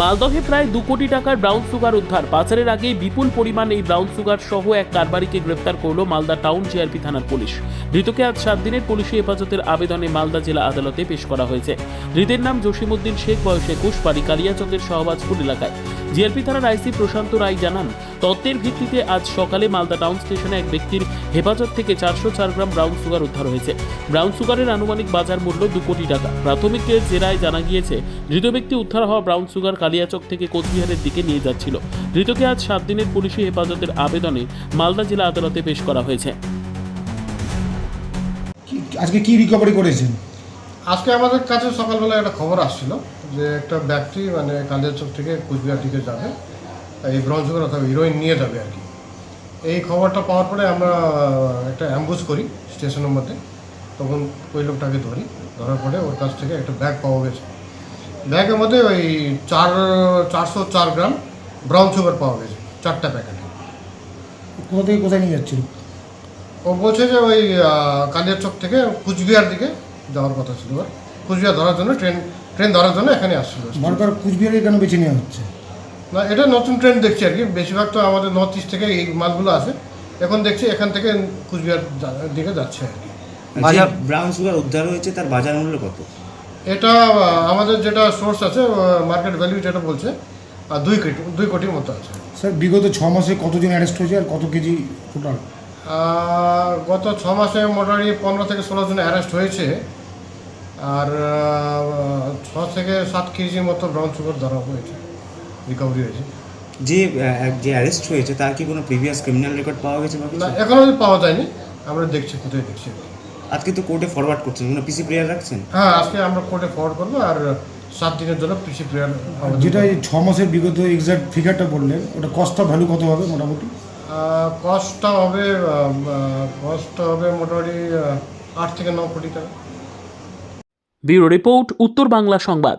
মালদহে প্রায় দু কোটি টাকার ব্রাউন সুগার উদ্ধার। পাচারের আগে বিপুল পরিমাণ এই ব্রাউন সুগার সহ এক কারবারিকে গ্রেপ্তার করল মালদা টাউন জিআরপি থানার পুলিশ। ধৃতকে আজ সাত দিনের পুলিশি হেফাজতের আবেদনে মালদা জেলা আদালতে পেশ করা হয়েছে। ধৃতের নাম জসিমুদ্দিন শেখ, বয়স একুশ, বাড়ি কালিয়াচকের সহবাজপুর এলাকায়। জিআরপি থানার আইসি প্রশান্ত রায় জানান তত্ত্বের ভিত্তিতে আজ সকালে মালদা টাউন স্টেশনে এক ব্যক্তির হেফাজত থেকে চারশো চার গ্রাম ব্রাউন সুগার উদ্ধার হয়েছে। ব্রাউন সুগারের আনুমানিক বাজার মূল্য দু কোটি টাকা। প্রাথমিক জেরায় জানা গিয়েছে ধৃত ব্যক্তি উদ্ধার হওয়া ব্রাউন সুগার কালিয়াচক থেকে কোচবিহারের দিকে নিয়ে যাচ্ছিল। ধৃতকে আজ সাত দিনের পুলিশি হেফাজতের আবেদনে মালদা জেলা আদালতে পেশ করা হয়েছে। আজকে কি রিকভারি করেছেন? আজকে আমাদের কাছে সকালবেলা একটা খবর আসছিল যে একটা ব্যক্তি মানে কালিয়াচক থেকে কুচবিহার দিকে যাবে। এই ব্রঞ্জ সুগার অথবা হিরোইন নিয়ে যাবে আর কি। এই খবরটা পাওয়ার পরে আমরা একটা অ্যাম্বুস করি স্টেশনের মধ্যে। তখন ওই লোকটাকে ধরি। ধরার পরে ওর কাছ থেকে একটা ব্যাগ পাওয়া গেছে। ব্যাগের মধ্যে ওই চার চারশো চার গ্রাম ব্রাউন সুগার পাওয়া গেছে চারটা প্যাকেট। কোথা থেকে কোথায় নিয়ে যাচ্ছিল? ও বলছে যে ওই আহ, কালিয়াচক থেকে কুচবিহার দিকে যাওয়ার কথা ছিল ওর। কুচবিহার ধরার জন্য ট্রেন ট্রেন ধরার জন্য এখানে আসছিল। কুচবিহারে কেন বেছে নেওয়া হচ্ছে? না এটা নতুন ট্রেন্ড দেখছি আর কি। বেশিরভাগ তো আমাদের নর্থ ইস্ট থেকে এই মালগুলো আসে। এখন দেখছি এখান থেকে কুচবিহার দিকে যাচ্ছে আর কি। বাজার ব্রাউন সুগার উদ্ধার হয়েছে তার বাজার মূল্য কত? এটা আমাদের যেটা সোর্স আছে মার্কেট ভ্যালু যেটা বলছে আর দুই কোটি দুই কোটির মতো আছে। স্যার বিগত ছ মাসে কতজন অ্যারেস্ট হয়েছে আর কত কেজি টোটাল গত ছ মাসে মোটামুটি পনেরো থেকে ষোলো জন অ্যারেস্ট হয়েছে। আর ছ থেকে সাত কেজির মতো ব্রাউন সুগার ধরা হয়েছে। রিকভারি হয়েছে। যে যে অ্যারেস্ট হয়েছে তার কি কোনো প্রিভিয়াস ক্রিমিনাল রেকর্ড পাওয়া গেছে বা না এখনও পাওয়া যায়নি। আমরা দেখছি কোথায় দেখছি আজকে তো কোর্টে ফরওয়ার্ড করছেন কোনো পিসি প্লেয়ার রাখছেন? হ্যাঁ আজকে আমরা কোর্টে ফরওয়ার্ড করব আর সাত দিনের জন্য পিসি প্লেয়ার যেটা এই ছ মাসের বিগত এক্সাক্ট ফিগারটা বললেন ওটা কস্টটা ভ্যালু কত হবে মোটামুটি? কস্টটা হবে কস্টটা হবে মোটামুটি আট থেকে ন কোটি টাকা। ব্যুরো রিপোর্ট উত্তর বাংলা সংবাদ।